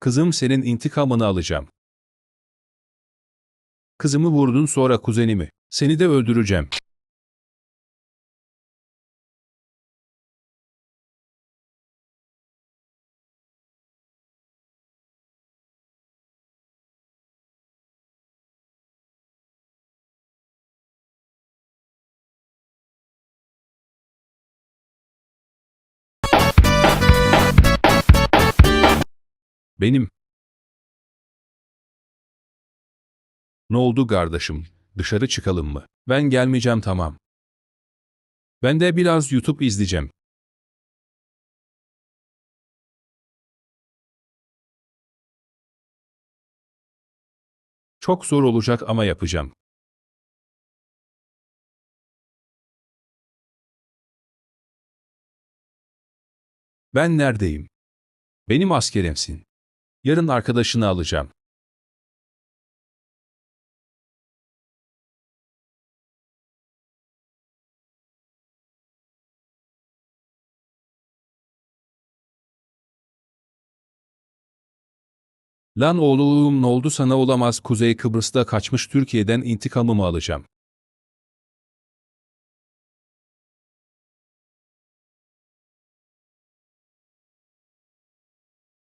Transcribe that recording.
Kızım senin intikamını alacağım. Kızımı vurdun sonra kuzenimi. Seni de öldüreceğim. Benim. Ne oldu kardeşim? Dışarı çıkalım mı? Ben gelmeyeceğim tamam. Ben de biraz YouTube izleyeceğim. Çok zor olacak ama yapacağım. Ben neredeyim? Benim askerimsin. Yarın arkadaşını alacağım. Lan oğlum ne oldu sana olamaz Kuzey Kıbrıs'ta kaçmış Türkiye'den intikamımı alacağım.